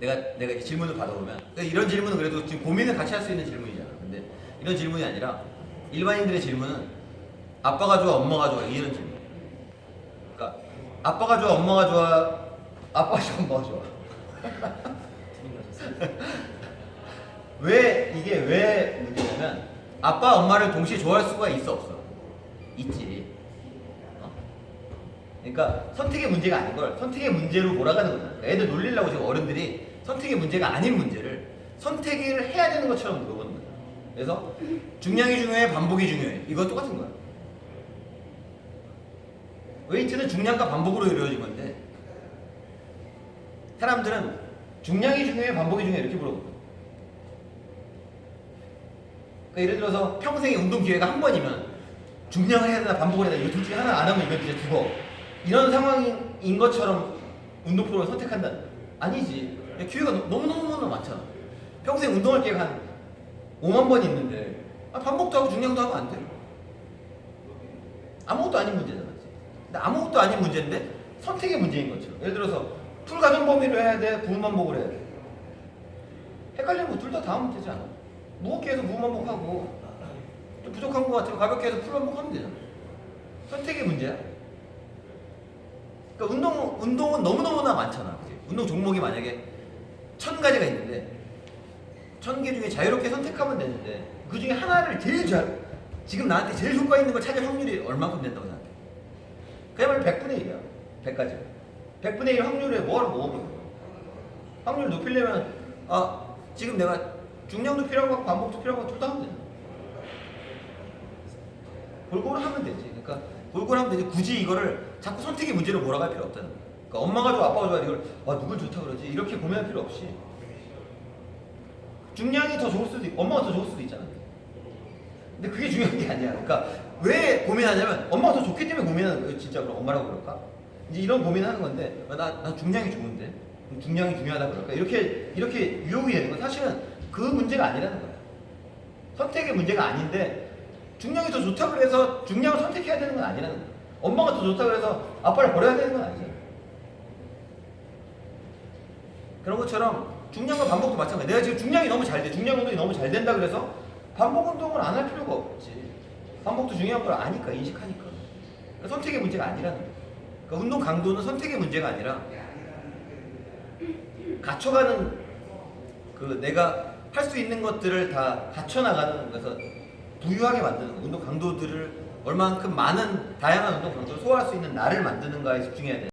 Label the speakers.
Speaker 1: 내가 내가 이 질문을 받아보면 그러니까 이런 질문은 그래도 지금 고민을 같이 할 수 있는 질문이잖아. 근데 이런 질문이 아니라 일반인들의 질문은 아빠가 좋아, 엄마가 좋아 이런 질문. 그러니까 아빠가 좋아, 엄마가 좋아, 아빠가 좋아, 엄마가 좋아. 왜 이게 왜 문제냐면 아빠 엄마를 동시에 좋아할 수가 있어 없어 있지 어? 그러니까 선택의 문제가 아닌 걸 선택의 문제로 몰아가는 거잖아 그러니까 애들 놀리려고 지금 어른들이 선택의 문제가 아닌 문제를 선택을 해야 되는 것처럼 물어보는 거야 그래서 중량이 중요해 반복이 중요해? 이거 똑같은 거야. 웨이트는 중량과 반복으로 이루어진 건데 사람들은 중량이 중요해 반복이 중요해 이렇게 물어보거든 그러니까 예를 들어서 평생에 운동 기회가 한 번이면 중량을 해야 되나 반복을 해야 되나 이거 둘 중에 하나 안 하면 이건 진짜 죽어 이런 상황인 것처럼 운동 프로를 선택한다 아니지 기회가 너무너무너무 많잖아 평생 운동할 기회가 한 5만 번 있는데 아, 반복도 하고 중량도 하면 안 돼. 아무것도 아닌 문제잖아 근데 아무것도 아닌 문제인데 선택의 문제인 것처럼 예를 들어서 풀 가정 범위로 해야 돼 부분반복을 해야 돼 헷갈리면 둘 다 다 하면 되지 않아? 무겁게 해서 무반복하고 좀 부족한 것 같으면 가볍게 해서 풀 반복하면 되잖아. 선택의 문제야. 그러니까 운동 운동은 너무 너무나 많잖아. 그치? 운동 종목이 만약에 천 가지가 있는데 천 개 중에 자유롭게 선택하면 되는데 그 중에 하나를 제일 잘 지금 나한테 제일 효과 있는 걸 찾을 확률이 얼마큼 된다고 생각해? 그야말로 100분의 1이야. 100가지. 100분의 1 확률에 뭐하러 거야? 확률 높이려면 아 지금 내가 중량도 같고 반복도 필요한 거둘다 하면 돼. 골고루 하면 되지. 그러니까 골고루 하면 되지. 굳이 이거를 자꾸 선택의 문제로 몰아갈 필요 없다는 거야. 그러니까 엄마가 좋아, 아빠가 좋아 이걸 아 누굴 좋다 그러지 이렇게 고민할 필요 없이 중량이 더 좋을 수도 있고 엄마가 더 좋을 수도 있잖아. 근데 그게 중요한 게 아니야. 그러니까 왜 고민하냐면 엄마가 더 좋기 때문에 고민하는 거야. 진짜 그럼 엄마라고 그럴까? 이제 이런 고민하는 건데 아, 나, 나 중량이 좋은데 중량이 중요하다 그럴까? 이렇게 이렇게 유혹이 되는 건 사실은 그 문제가 아니라는 거야. 선택의 문제가 아닌데 중량이 더 좋다 그래서 중량을 선택해야 되는 건 아니라는 거야. 엄마가 더 좋다 그래서 아빠를 버려야 되는 건 아니잖아. 그런 것처럼 중량과 반복도 마찬가지야. 내가 지금 중량이 너무 잘 돼. 중량 운동이 너무 잘 된다 그래서 반복 운동을 안 할 필요가 없지. 반복도 중요한 걸 아니까, 인식하니까. 그러니까 선택의 문제가 아니라는 거야. 그러니까 운동 강도는 선택의 문제가 아니라 갖춰가는 그 내가 할 수 있는 것들을 다 갖춰 나가는 거에서 부유하게 만드는 거. 운동 강도들을 얼만큼 많은 다양한 운동 강도를 소화할 수 있는 나를 만드는가에 집중해야 돼.